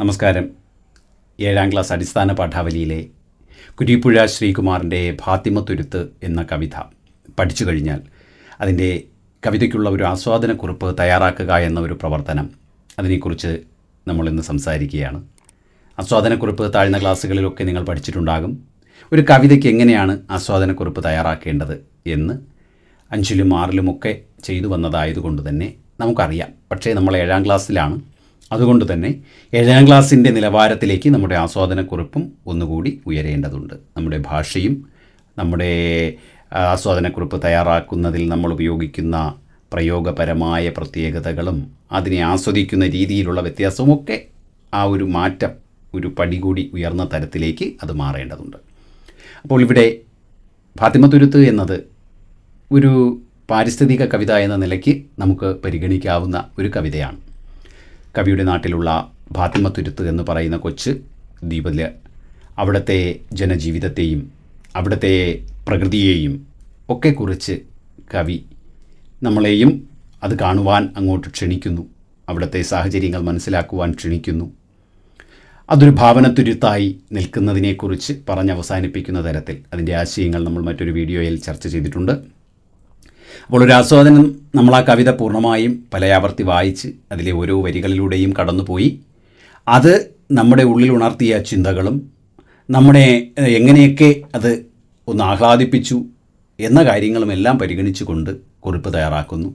നമസ്കാരം. ഏഴാം ക്ലാസ് അടിസ്ഥാന പാഠാവലിയിലെ കുരിപ്പുഴ ശ്രീകുമാറിന്റെ ഭാത്തിമത്തുരുത്ത് എന്ന കവിത പഠിച്ചു കഴിഞ്ഞാൽ അതിന്റെ കവിതയ്ക്കുള്ള ഒരു ആസ്വാദനക്കുറിപ്പ് തയ്യാറാക്കുക എന്ന ഒരു പ്രവർത്തനം അതിനെക്കുറിച്ച് നമ്മളിന്ന് സംസാരിക്കുകയാണ്. ആസ്വാദനക്കുറിപ്പ് താഴ്ന്ന ക്ലാസ്സുകളിലൊക്കെ നിങ്ങൾ പഠിച്ചിട്ടുണ്ടാകും. ഒരു കവിതയ്ക്ക് എങ്ങനെയാണ് ആസ്വാദനക്കുറിപ്പ് തയ്യാറാക്കേണ്ടത് എന്ന് അഞ്ചിലും ആറിലുമൊക്കെ ചെയ്തു വന്നതായതുകൊണ്ട് തന്നെ നമുക്കറിയാം. പക്ഷേ നമ്മൾ ഏഴാം ക്ലാസ്സിലാണ്. അതുകൊണ്ട് തന്നെ ഏഴാം ക്ലാസ്സിന്റെ നിലവാരത്തിലേക്ക് നമ്മുടെ ആസ്വാദനക്കുറിപ്പും ഒന്നുകൂടി ഉയരേണ്ടതുണ്ട്. നമ്മുടെ ഭാഷയും നമ്മുടെ ആസ്വാദനക്കുറിപ്പ് തയ്യാറാക്കുന്നതിൽ നമ്മൾ ഉപയോഗിക്കുന്ന പ്രയോഗപരമായ പ്രത്യേകതകളും അതിനെ ആസ്വദിക്കുന്ന രീതിയിലുള്ള വ്യത്യാസവുമൊക്കെ ആ ഒരു മാറ്റം ഒരു പടി കൂടി ഉയർന്ന തരത്തിലേക്ക് അത് മാറേണ്ടതുണ്ട്. അപ്പോൾ ഇവിടെ ഫാത്തിമത്തുരുത്ത് എന്നത് ഒരു പാരിസ്ഥിതിക കവിത എന്ന നിലയ്ക്ക് നമുക്ക് പരിഗണിക്കാവുന്ന ഒരു കവിതയാണ്. കവിയുടെ നാട്ടിലുള്ള ഫാത്തിമത്തുരുത്ത് എന്ന് പറയുന്ന കൊച്ച് ദ്വീപിൽ അവിടുത്തെ ജനജീവിതത്തെയും അവിടുത്തെ പ്രകൃതിയെയും ഒക്കെ കുറിച്ച് കവി നമ്മളെയും അത് കാണുവാൻ അങ്ങോട്ട് ക്ഷണിക്കുന്നു. അവിടുത്തെ സാഹചര്യങ്ങൾ മനസ്സിലാക്കുവാൻ ക്ഷണിക്കുന്നു. അതൊരു ഭാവനത്തുരുത്തായി നിൽക്കുന്നതിനെക്കുറിച്ച് പറഞ്ഞ് അവസാനിപ്പിക്കുന്ന തരത്തിൽ അതിന്റെ ആശയങ്ങൾ നമ്മൾ മറ്റൊരു വീഡിയോയിൽ ചർച്ച ചെയ്തിട്ടുണ്ട്. അപ്പോൾ ഒരു ആസ്വാദനം നമ്മൾ ആ കവിത പൂർണമായും പലയാവർത്തി വായിച്ച് അതിലെ ഓരോ വരികളിലൂടെയും കടന്നുപോയി. അത് നമ്മുടെ ഉള്ളിൽ ഉണർത്തിയ ചിന്തകളും നമ്മുടെ എങ്ങനെയൊക്കെ അത് ഒന്ന് ആഹ്ലാദിപ്പിച്ചു എന്ന കാര്യങ്ങളും എല്ലാം പരിഗണിച്ചുകൊണ്ട് കുറിപ്പ് തയ്യാറാക്കുന്നു.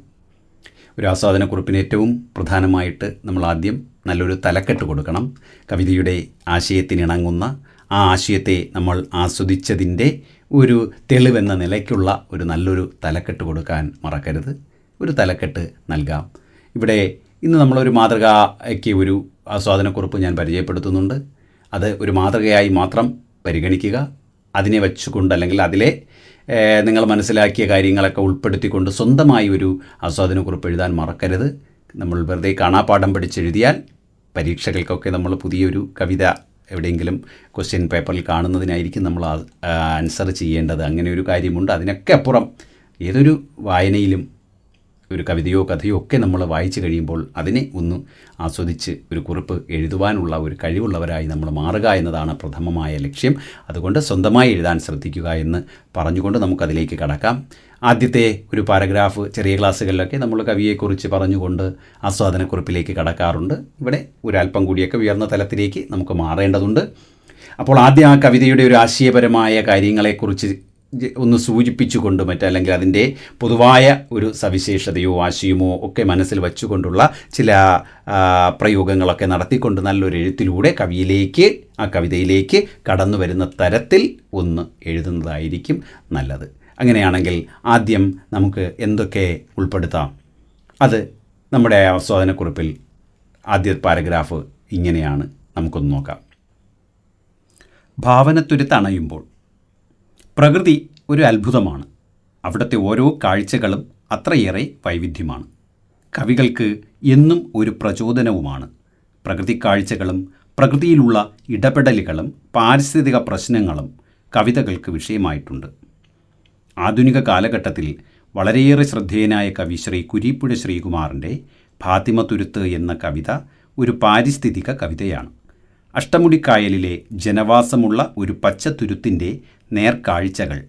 ഒരു ആസ്വാദന കുറിപ്പിന് ഏറ്റവും പ്രധാനമായിട്ട് നമ്മൾ ആദ്യം നല്ലൊരു തലക്കെട്ട് കൊടുക്കണം. കവിതയുടെ ആശയത്തിനിണങ്ങുന്ന ആ ആശയത്തെ നമ്മൾ ആസ്വദിച്ചതിന്റെ ഒരു തെളിവെന്ന നിലയ്ക്കുള്ള ഒരു നല്ലൊരു തലക്കെട്ട് കൊടുക്കാൻ മറക്കരുത്. ഒരു തലക്കെട്ട് നൽകാം. ഇവിടെ ഇന്ന് നമ്മളൊരു മാതൃകയ്ക്ക് ഒരു ആസ്വാദനക്കുറിപ്പ് ഞാൻ പരിചയപ്പെടുത്തുന്നുണ്ട്. അത് ഒരു മാതൃകയായി മാത്രം പരിഗണിക്കുക. അതിനെ വെച്ചുകൊണ്ട് അല്ലെങ്കിൽ അതിലെ നിങ്ങൾ മനസ്സിലാക്കിയ കാര്യങ്ങളൊക്കെ ഉൾപ്പെടുത്തിക്കൊണ്ട് സ്വന്തമായി ഒരു ആസ്വാദനക്കുറിപ്പ് എഴുതാൻ മറക്കരുത്. നമ്മൾ വെറുതെ കാണാപ്പാഠം പഠിച്ചെഴുതിയാൽ പരീക്ഷകൾക്കൊക്കെ നമ്മൾ പുതിയൊരു കവിത എവിടെയെങ്കിലും ക്വസ്റ്റ്യൻ പേപ്പറിൽ കാണുന്നതിനായിരിക്കും നമ്മൾ ആൻസർ ചെയ്യേണ്ടത്. അങ്ങനെ ഒരു കാര്യമുണ്ട്. അതിനൊക്കെ അപ്പുറം ഏതൊരു വായനയിലും ഒരു കവിതയോ കഥയോ ഒക്കെ നമ്മൾ വായിച്ചു കഴിയുമ്പോൾ അതിനെ ഒന്ന് ആസ്വദിച്ച് ഒരു കുറിപ്പ് എഴുതുവാനുള്ള ഒരു കഴിവുള്ളവരായി നമ്മൾ മാറുക എന്നതാണ് പ്രഥമമായ ലക്ഷ്യം. അതുകൊണ്ട് സ്വന്തമായി എഴുതാൻ ശ്രദ്ധിക്കുക എന്ന് പറഞ്ഞുകൊണ്ട് നമുക്കതിലേക്ക് കടക്കാം. ആദ്യത്തെ ഒരു പാരഗ്രാഫ് ചെറിയ ക്ലാസ്സുകളിലൊക്കെ നമ്മൾ കവിയെക്കുറിച്ച് പറഞ്ഞുകൊണ്ട് ആസ്വാദനക്കുറിപ്പിലേക്ക് കടക്കാറുണ്ട്. ഇവിടെ ഒരല്പം കൂടിയൊക്കെ ഉയർന്ന തലത്തിലേക്ക് നമുക്ക് മാറേണ്ടതുണ്ട്. അപ്പോൾ ആദ്യം ആ കവിതയുടെ ഒരു ആശയപരമായ കാര്യങ്ങളെക്കുറിച്ച് ഒന്ന് സൂചിപ്പിച്ചുകൊണ്ട് മറ്റല്ലെങ്കിൽ അതിന്റെ പൊതുവായ ഒരു സവിശേഷതയോ ആശയമോ ഒക്കെ മനസ്സിൽ വച്ചുകൊണ്ടുള്ള ചില പ്രയോഗങ്ങളൊക്കെ നടത്തിക്കൊണ്ട് നല്ലൊരു എഴുത്തിലൂടെ കവിയിലേക്ക് ആ കവിതയിലേക്ക് കടന്നു വരുന്ന തരത്തിൽ ഒന്ന് എഴുതുന്നതായിരിക്കും നല്ലത്. അങ്ങനെയാണെങ്കിൽ ആദ്യം നമുക്ക് എന്തൊക്കെ ഉൾപ്പെടുത്താം? അത് നമ്മുടെ ആസ്വാദനക്കുറിപ്പിൽ ആദ്യ പാരഗ്രാഫ് ഇങ്ങനെയാണ്. നമുക്കൊന്ന് നോക്കാം. ഭാവനത്തുരുത്തണയുമ്പോൾ പ്രകൃതി ഒരു അത്ഭുതമാണ്. അവിടുത്തെ ഓരോ കാഴ്ചകളും അത്രയേറെ വൈവിധ്യമാണ്. കവികൾക്ക് എന്നും ഒരു പ്രചോദനവുമാണ്. പ്രകൃതി കാഴ്ചകളും പ്രകൃതിയിലുള്ള ഇടപെടലുകളും പാരിസ്ഥിതിക പ്രശ്നങ്ങളും കവിതകൾക്ക് വിഷയമായിട്ടുണ്ട്. ആധുനിക കാലഘട്ടത്തിൽ വളരെയേറെ ശ്രദ്ധേയനായ കവി ശ്രീ കുരീപ്പുഴ ശ്രീകുമാറിന്റെ ഫാത്തിമത്തുരുത്ത് എന്ന കവിത ഒരു പാരിസ്ഥിതിക കവിതയാണ്. അഷ്ടമുടിക്കായലിലെ ജനവാസമുള്ള ഒരു പച്ചത്തുരുത്തിന്റെ നേർക്കാഴ്ചകൾ.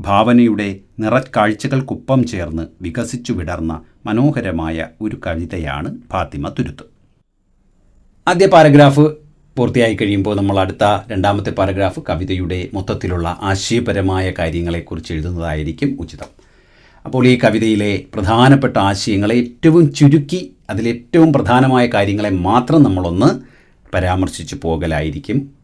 ഭാവനയുടെ നിറക്കാഴ്ചകൾക്കൊപ്പം ചേർന്ന് വികസിച്ചു വിടർന്ന മനോഹരമായ ഒരു കവിതയാണ് ഫാത്തിമ തുരുത്ത്. ആദ്യ പാരഗ്രാഫ് പൂർത്തിയായി കഴിയുമ്പോൾ നമ്മൾ അടുത്ത രണ്ടാമത്തെ പാരഗ്രാഫ് കവിതയുടെ മൊത്തത്തിലുള്ള ആശയപരമായ കാര്യങ്ങളെക്കുറിച്ച് എഴുതുന്നതായിരിക്കും ഉചിതം. അപ്പോൾ ഈ കവിതയിലെ പ്രധാനപ്പെട്ട ആശയങ്ങളെ ഏറ്റവും ചുരുക്കി അതിലേറ്റവും പ്രധാനമായ കാര്യങ്ങളെ മാത്രം നമ്മളൊന്ന് പരാമർശിച്ചു പോകലായിരിക്കും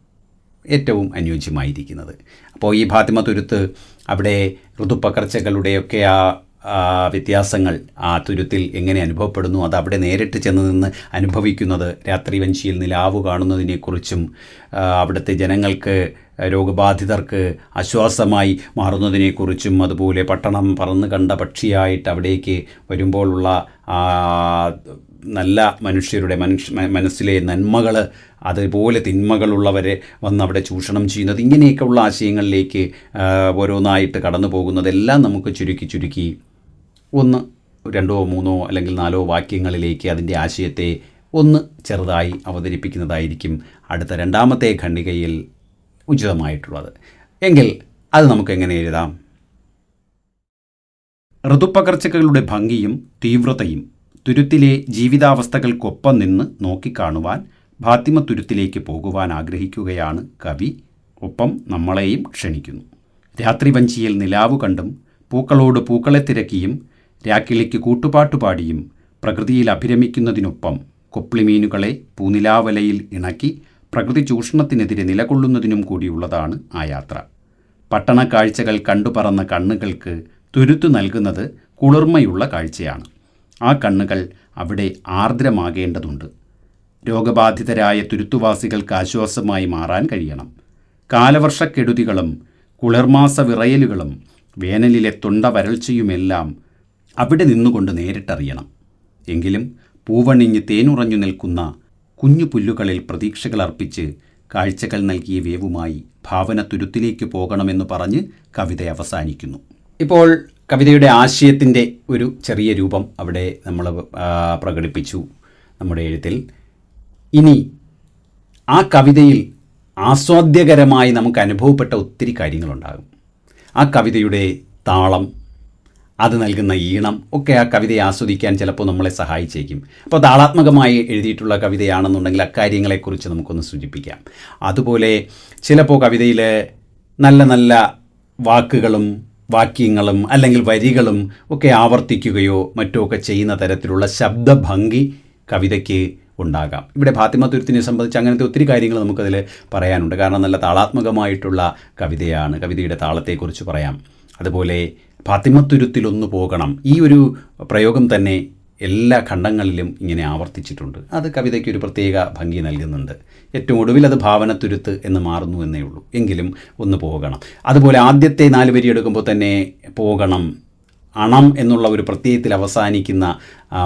ഏറ്റവും അനുയോജ്യമായിരിക്കുന്നത്. അപ്പോൾ ഈ ഫാത്തിമ തുരുത്ത് അവിടെ ഋതുപകർച്ചകളുടെയൊക്കെ ആ വ്യത്യാസങ്ങൾ ആ തുരുത്തിൽ എങ്ങനെ അനുഭവപ്പെടുന്നു അത് അവിടെ നേരിട്ട് ചെന്ന് നിന്ന് അനുഭവിക്കുന്നത് രാത്രി വഞ്ചിയിൽ നിലാവ് കാണുന്നതിനെക്കുറിച്ചും അവിടുത്തെ ജനങ്ങൾക്ക് രോഗബാധിതർക്ക് ആശ്വാസമായി മാറുന്നതിനെക്കുറിച്ചും അതുപോലെ പട്ടണം പറന്ന് കണ്ട പക്ഷിയായിട്ട് അവിടേക്ക് വരുമ്പോഴുള്ള നല്ല മനുഷ്യരുടെ മനുഷ്യ മനസ്സിലെ നന്മകൾ അതുപോലെ തിന്മകളുള്ളവരെ വന്ന് അവിടെ ചൂഷണം ചെയ്യുന്നത് ഇങ്ങനെയൊക്കെയുള്ള ആശയങ്ങളിലേക്ക് ഓരോന്നായിട്ട് കടന്നു പോകുന്നതെല്ലാം നമുക്ക് ചുരുക്കി ചുരുക്കി ഒന്ന് രണ്ടോ മൂന്നോ അല്ലെങ്കിൽ നാലോ വാക്യങ്ങളിലേക്ക് അതിന്റെ ആശയത്തെ ഒന്ന് ചെറുതായി അവതരിപ്പിക്കുന്നതായിരിക്കും അടുത്ത രണ്ടാമത്തെ ഖണ്ഡികയിൽ ഉചിതമായിട്ടുള്ളത്. എങ്കിൽ അത് നമുക്ക് എങ്ങനെ എഴുതാം? ഋതുപകർച്ചകളുടെ ഭംഗിയും തീവ്രതയും തുരുത്തിലെ ജീവിതാവസ്ഥകൾക്കൊപ്പം നിന്ന് നോക്കിക്കാണുവാൻ ഭാത്തിമ തുരുത്തിലേക്ക് പോകുവാൻ ആഗ്രഹിക്കുകയാണ് കവി. ഒപ്പം നമ്മളെയും ക്ഷണിക്കുന്നു. രാത്രിവഞ്ചിയിൽ നിലാവു കണ്ടും പൂക്കളോട് പൂക്കളെ തിരക്കിയും രാക്കിളിക്ക് കൂട്ടുപാട്ടുപാടിയും പ്രകൃതിയിൽ അഭിരമിക്കുന്നതിനൊപ്പം കൊപ്ലിമീനുകളെ പൂനിലാവലയിൽ ഇണക്കി പ്രകൃതി ചൂഷണത്തിനെതിരെ നിലകൊള്ളുന്നതിനും കൂടിയുള്ളതാണ് ആ യാത്ര. പട്ടണ കാഴ്ചകൾ കണ്ടുപറന്ന കണ്ണുകൾക്ക് തുരുത്തു നൽകുന്നത് കുളിർമയുള്ള കാഴ്ചയാണ്. ആ കണ്ണുകൾ അവിടെ ആർദ്രമാകേണ്ടതുണ്ട്. രോഗബാധിതരായ തുരുത്തുവാസികൾക്ക് ആശ്വാസമായി മാറാൻ കഴിയണം. കാലവർഷക്കെടുതികളും കുളിർമാസ വിറയലുകളും വേനലിലെ തൊണ്ട വരൾച്ചയുമെല്ലാം അവിടെ നിന്നുകൊണ്ട് നേരിട്ടറിയണം. എങ്കിലും പൂവണിഞ്ഞ് തേനുറഞ്ഞു നിൽക്കുന്ന കുഞ്ഞു പുല്ലുകളിൽ പ്രതീക്ഷകൾ അർപ്പിച്ച് കാഴ്ചകൾ നൽകിയ വേവുമായി ഭാവന തുരുത്തിലേക്ക് പോകണമെന്ന് പറഞ്ഞ് കവിത അവസാനിക്കുന്നു. ഇപ്പോൾ കവിതയുടെ ആശയത്തിന്റെ ഒരു ചെറിയ രൂപം അവിടെ നമ്മൾ പ്രകടിപ്പിച്ചു നമ്മുടെ എഴുത്തിൽ. ഇനി ആ കവിതയിൽ ആസ്വാദ്യകരമായി നമുക്ക് അനുഭവപ്പെട്ട ഒത്തിരി കാര്യങ്ങളുണ്ടാകും. ആ കവിതയുടെ താളം അത് നൽകുന്ന ഈണം ഒക്കെ ആ കവിതയെ ആസ്വദിക്കാൻ ചിലപ്പോൾ നമ്മളെ സഹായിച്ചേക്കും. അപ്പോൾ താളാത്മകമായി എഴുതിയിട്ടുള്ള കവിതയാണെന്നുണ്ടെങ്കിൽ അക്കാര്യങ്ങളെക്കുറിച്ച് നമുക്കൊന്ന് സൂചിപ്പിക്കാം. അതുപോലെ ചിലപ്പോൾ കവിതയിൽ നല്ല നല്ല വാക്കുകളും വാക്യങ്ങളും അല്ലെങ്കിൽ വരികളും ഒക്കെ ആവർത്തിക്കുകയോ മറ്റോ ഒക്കെ ചെയ്യുന്ന തരത്തിലുള്ള ശബ്ദഭംഗി കവിതയ്ക്ക് ഉണ്ടാകാം. ഇവിടെ ഫാത്തിമ തുരുത്തിനെ സംബന്ധിച്ച് അങ്ങനത്തെ ഒത്തിരി കാര്യങ്ങൾ നമുക്കതിൽ പറയാനുണ്ട്. കാരണം നല്ല താളാത്മകമായിട്ടുള്ള കവിതയാണ്. കവിതയുടെ താളത്തെക്കുറിച്ച് പറയാം. അതുപോലെ ഫാത്തിമത്തുരുത്തിലൊന്നു പോകണം. ഈ ഒരു പ്രയോഗം തന്നെ എല്ലാ ഖണ്ഡങ്ങളിലും ഇങ്ങനെ ആവർത്തിച്ചിട്ടുണ്ട്. അത് കവിതയ്ക്ക് ഒരു പ്രത്യേക ഭംഗി നൽകുന്നുണ്ട്. ഏറ്റവും ഒടുവിൽ അത് ഭാവനത്തുരുത്ത് എന്ന് മാറുന്നു എന്നേ ഉള്ളൂ. എങ്കിലും ഒന്ന് പോകണം. അതുപോലെ ആദ്യത്തെ നാല് വരി എടുക്കുമ്പോൾ തന്നെ പോകണം അണം എന്നുള്ള ഒരു പ്രത്യയത്തിൽ അവസാനിക്കുന്ന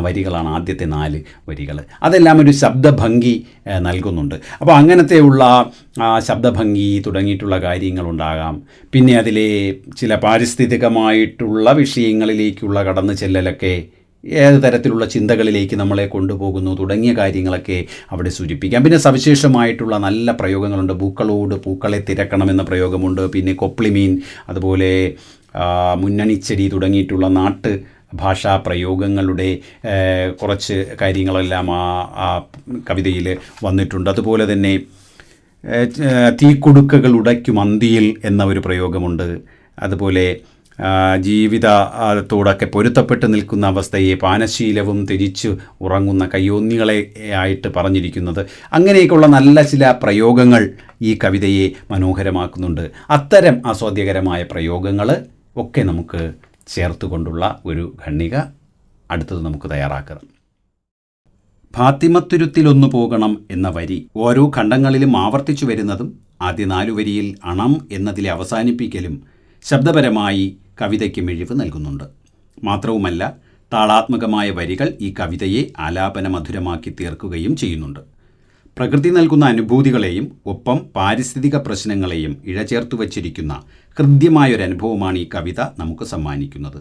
വരികളാണ് ആദ്യത്തെ നാല് വരികൾ. അതെല്ലാം ഒരു ശബ്ദഭംഗി നൽകുന്നുണ്ട്. അപ്പോൾ അങ്ങനത്തെയുള്ള ശബ്ദഭംഗി തുടങ്ങിയിട്ടുള്ള കാര്യങ്ങളുണ്ടാകാം പിന്നെ അതിലെ ചില പാരിസ്ഥിതികമായിട്ടുള്ള വിഷയങ്ങളിലേക്കുള്ള കടന്നു ചെല്ലലൊക്കെ ഏത് തരത്തിലുള്ള ചിന്തകളിലേക്ക് നമ്മളെ കൊണ്ടുപോകുന്നു തുടങ്ങിയ കാര്യങ്ങളൊക്കെ അവിടെ സൂചിപ്പിക്കാം. പിന്നെ സവിശേഷമായിട്ടുള്ള നല്ല പ്രയോഗങ്ങളുണ്ട്. പൂക്കളോട് പൂക്കളെ തിരക്കണമെന്ന പ്രയോഗമുണ്ട്. പിന്നെ കൊപ്ലിമീൻ അതുപോലെ മുന്നണിച്ചെടി തുടങ്ങിയിട്ടുള്ള നാട്ട് ഭാഷാ പ്രയോഗങ്ങളുടെ കുറച്ച് കാര്യങ്ങളെല്ലാം ആ കവിതയിൽ വന്നിട്ടുണ്ട്. അതുപോലെ തന്നെ തീക്കുടുക്കകൾ ഉടയ്ക്കും അന്തിയിൽ എന്ന ഒരു പ്രയോഗമുണ്ട്. അതുപോലെ ജീവിതത്തോടൊക്കെ പൊരുത്തപ്പെട്ട് നിൽക്കുന്ന അവസ്ഥയെ പാനശീലവും തിരിച്ച് ഉറങ്ങുന്ന കയ്യോന്നികളെ ആയിട്ട് പറഞ്ഞിരിക്കുന്നത്. അങ്ങനെയൊക്കെയുള്ള നല്ല ചില പ്രയോഗങ്ങൾ ഈ കവിതയെ മനോഹരമാക്കുന്നുണ്ട്. അത്തരം ആസ്വാദ്യകരമായ പ്രയോഗങ്ങൾ ഒക്കെ നമുക്ക് ചേർത്തുകൊണ്ടുള്ള ഒരു ഖണ്ണിക അടുത്തത് നമുക്ക് തയ്യാറാക്കണം ഫാത്തിമത്തുരുത്തിലൊന്നു പോകണം എന്ന വരി ഓരോ ഖണ്ഡങ്ങളിലും ആവർത്തിച്ചു വരുന്നതും ആദ്യ നാലു വരിയിൽ അണം എന്നതിലെ അവസാനിപ്പിക്കലും ശബ്ദപരമായി കവിതയ്ക്ക് മിഴിവ് നൽകുന്നുണ്ട്. മാത്രവുമല്ല താളാത്മകമായ വരികൾ ഈ കവിതയെ ആലാപന മധുരമാക്കി തീർക്കുകയും ചെയ്യുന്നുണ്ട്. പ്രകൃതി നൽകുന്ന അനുഭൂതികളെയും ഒപ്പം പാരിസ്ഥിതിക പ്രശ്നങ്ങളെയും ഇഴചേർത്തു വച്ചിരിക്കുന്ന ഹൃദ്യമായൊരനുഭവമാണ് ഈ കവിത നമുക്ക് സമ്മാനിക്കുന്നത്.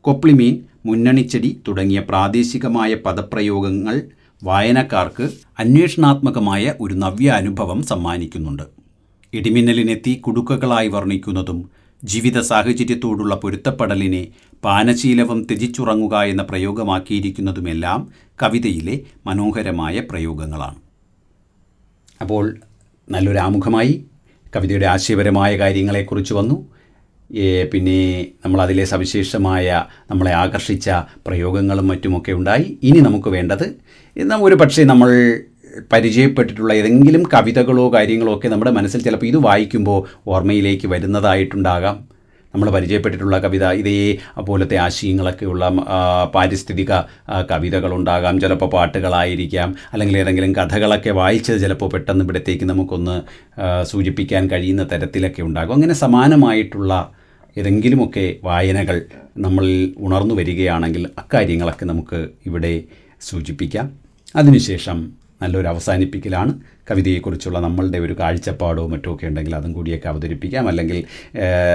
കൊപ്ലിമീൻ മുന്നണിച്ചെടി തുടങ്ങിയ പ്രാദേശികമായ പദപ്രയോഗങ്ങൾ വായനക്കാർക്ക് അന്വേഷണാത്മകമായ ഒരു നവ്യ അനുഭവം സമ്മാനിക്കുന്നുണ്ട്. ഇടിമിന്നലിനെത്തി കുടുക്കകളായി വർണിക്കുന്നതും ജീവിത സാഹചര്യത്തോടുള്ള പൊരുത്തപ്പെടലിനെ പാനശീലവും ത്യജിച്ചുറങ്ങുക എന്ന പ്രയോഗമാക്കിയിരിക്കുന്നതുമെല്ലാം കവിതയിലെ മനോഹരമായ പ്രയോഗങ്ങളാണ്. അപ്പോൾ നല്ലൊരു ആമുഖമായി കവിതയുടെ ആശയപരമായ കാര്യങ്ങളെക്കുറിച്ച് വന്നു. പിന്നെ നമ്മളതിലെ സവിശേഷമായ നമ്മളെ ആകർഷിച്ച പ്രയോഗങ്ങളും മറ്റുമൊക്കെ ഉണ്ടായി. ഇനി നമുക്ക് വേണ്ടത് ഒരു പക്ഷേ നമ്മൾ പരിചയപ്പെട്ടിട്ടുള്ള ഏതെങ്കിലും കവിതകളോ കാര്യങ്ങളോ ഒക്കെ നമ്മുടെ മനസ്സിൽ ചിലപ്പോൾ ഇത് വായിക്കുമ്പോൾ ഓർമ്മയിലേക്ക് വരുന്നതായിട്ടുണ്ടാകാം. നമ്മൾ പരിചയപ്പെട്ടിട്ടുള്ള കവിത ഇതേ പോലത്തെ ആശയങ്ങളൊക്കെയുള്ള പാരിസ്ഥിതിക കവിതകളുണ്ടാകാം. ചിലപ്പോൾ പാട്ടുകളായിരിക്കാം. അല്ലെങ്കിൽ ഏതെങ്കിലും കഥകളൊക്കെ വായിച്ചത് ചിലപ്പോൾ പെട്ടെന്ന് ഇവിടത്തേക്ക് നമുക്കൊന്ന് സൂചിപ്പിക്കാൻ കഴിയുന്ന തരത്തിലൊക്കെ ഉണ്ടാകും. അങ്ങനെ സമാനമായിട്ടുള്ള ഏതെങ്കിലുമൊക്കെ വായനകൾ നമ്മൾ ഉണർന്നു വരികയാണെങ്കിൽ അക്കാര്യങ്ങളൊക്കെ നമുക്ക് ഇവിടെ സൂചിപ്പിക്കാം. അതിനുശേഷം നല്ലൊരു അവസാനിപ്പിക്കലാണ്. കവിതയെക്കുറിച്ചുള്ള നമ്മളുടെ ഒരു കാഴ്ചപ്പാടോ മറ്റോ ഒക്കെ ഉണ്ടെങ്കിൽ അതും കൂടിയൊക്കെ അവതരിപ്പിക്കാം. അല്ലെങ്കിൽ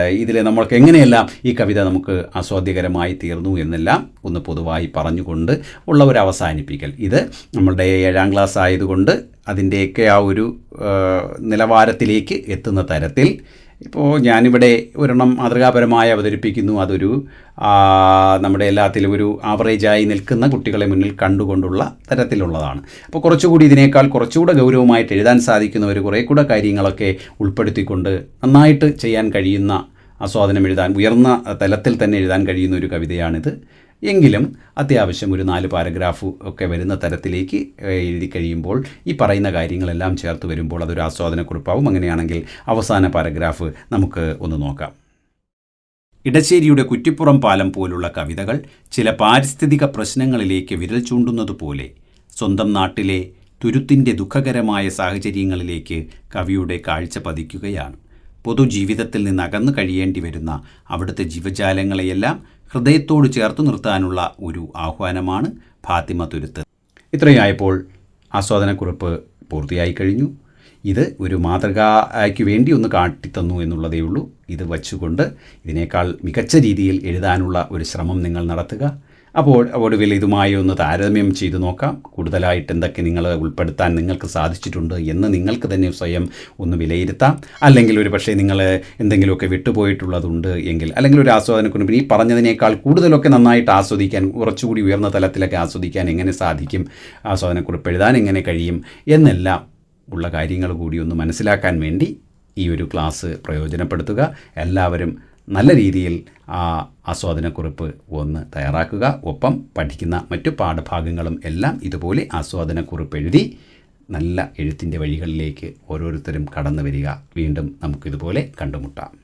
ഇതിൽ നമ്മൾക്ക് എങ്ങനെയെല്ലാം ഈ കവിത നമുക്ക് ആസ്വാദ്യകരമായി തീർന്നു എന്നെല്ലാം ഒന്ന് പൊതുവായി പറഞ്ഞുകൊണ്ട് ഉള്ള ഒരു അവസാനിപ്പിക്കൽ. ഇത് നമ്മളുടെ ഏഴാം ക്ലാസ് ആയതുകൊണ്ട് അതിന്റെയൊക്കെ ആ ഒരു നിലവാരത്തിലേക്ക് എത്തുന്ന തരത്തിൽ ഇപ്പോൾ ഞാനിവിടെ ഒരെണ്ണം മാതൃകാപരമായി അവതരിപ്പിക്കുന്നു. അതൊരു നമ്മുടെ എല്ലാത്തിലും ഒരു ആവറേജായി നിൽക്കുന്ന കുട്ടികളെ മുന്നിൽ കണ്ടുകൊണ്ടുള്ള തരത്തിലുള്ളതാണ്. അപ്പോൾ കുറച്ചുകൂടി ഇതിനേക്കാൾ കുറച്ചുകൂടെ ഗൗരവമായിട്ട് എഴുതാൻ സാധിക്കുന്നവർ കുറേ കൂടെ കാര്യങ്ങളൊക്കെ ഉൾപ്പെടുത്തിക്കൊണ്ട് നന്നായിട്ട് ചെയ്യാൻ കഴിയുന്ന ആസ്വാദനം എഴുതാൻ ഉയർന്ന തലത്തിൽ തന്നെ എഴുതാൻ കഴിയുന്ന ഒരു കവിതയാണിത്. എങ്കിലും അത്യാവശ്യം ഒരു നാല് പാരഗ്രാഫ് ഒക്കെ വരുന്ന തരത്തിലേക്ക് എഴുതി കഴിയുമ്പോൾ ഈ പറയുന്ന കാര്യങ്ങളെല്ലാം ചേർത്ത് വരുമ്പോൾ അതൊരു ആസ്വാദനക്കുറിപ്പാവും. അങ്ങനെയാണെങ്കിൽ അവസാന പാരഗ്രാഫ് നമുക്ക് ഒന്ന് നോക്കാം. ഇടശ്ശേരിയുടെ കുറ്റിപ്പുറം പാലം പോലുള്ള കവിതകൾ ചില പാരിസ്ഥിതിക പ്രശ്നങ്ങളിലേക്ക് വിരൽ ചൂണ്ടുന്നതുപോലെ സ്വന്തം നാട്ടിലെ തുരുത്തിന്റെ ദുഃഖകരമായ സാഹചര്യങ്ങളിലേക്ക് കവിയുടെ കാഴ്ച പതിക്കുകയാണ്. പൊതുജീവിതത്തിൽ നിന്ന് അകന്നു കഴിയേണ്ടി വരുന്ന അവിടുത്തെ ജീവജാലങ്ങളെയെല്ലാം ഹൃദയത്തോട് ചേർത്ത് നിർത്താനുള്ള ഒരു ആഹ്വാനമാണ് ഫാത്തിമ തുരുത്ത്. ഇത്രയായപ്പോൾ ആസ്വാദനക്കുറിപ്പ് പൂർത്തിയായി കഴിഞ്ഞു. ഇത് ഒരു മാതൃകയ്ക്ക് വേണ്ടി ഒന്ന് കാട്ടിത്തന്നു എന്നുള്ളതേ ഉള്ളൂ. ഇത് വച്ചുകൊണ്ട് ഇതിനേക്കാൾ മികച്ച രീതിയിൽ എഴുതാനുള്ള ഒരു ശ്രമം നിങ്ങൾ നടത്തുക. അപ്പോൾ ഒടുവിൽ ഇതുമായി ഒന്ന് താരതമ്യം ചെയ്തു നോക്കാം. കൂടുതലായിട്ട് എന്തൊക്കെ നിങ്ങൾ ഉൾപ്പെടുത്താൻ നിങ്ങൾക്ക് സാധിച്ചിട്ടുണ്ട് എന്ന് നിങ്ങൾക്ക് തന്നെ സ്വയം ഒന്ന് വിലയിരുത്താം. അല്ലെങ്കിൽ ഒരു പക്ഷേ നിങ്ങൾ എന്തെങ്കിലുമൊക്കെ വിട്ടുപോയിട്ടുള്ളതുണ്ട് എങ്കിൽ അല്ലെങ്കിൽ ഒരു ആസ്വാദനക്കുറിപ്പിന് ഈ പറഞ്ഞതിനേക്കാൾ കൂടുതലൊക്കെ നന്നായിട്ട് ആസ്വദിക്കാൻ കുറച്ചുകൂടി ഉയർന്ന തലത്തിലൊക്കെ ആസ്വദിക്കാൻ എങ്ങനെ സാധിക്കും ആസ്വാദനക്കുറിപ്പ് എഴുതാൻ എങ്ങനെ കഴിയും എന്നെല്ലാം ഉള്ള കാര്യങ്ങൾ കൂടി ഒന്ന് മനസ്സിലാക്കാൻ വേണ്ടി ഈ ഒരു ക്ലാസ് പ്രയോജനപ്പെടുത്തുക. എല്ലാവരും നല്ല രീതിയിൽ ആ ആസ്വാദനക്കുറിപ്പ് ഒന്ന് തയ്യാറാക്കുക. ഒപ്പം പഠിക്കുന്ന മറ്റു പാഠഭാഗങ്ങളും എല്ലാം ഇതുപോലെ ആസ്വാദനക്കുറിപ്പ് എഴുതി നല്ല എഴുത്തിന്റെ വഴികളിലേക്ക് ഓരോരുത്തരും കടന്നു വരിക. വീണ്ടും നമുക്കിതുപോലെ കണ്ടുമുട്ടാം.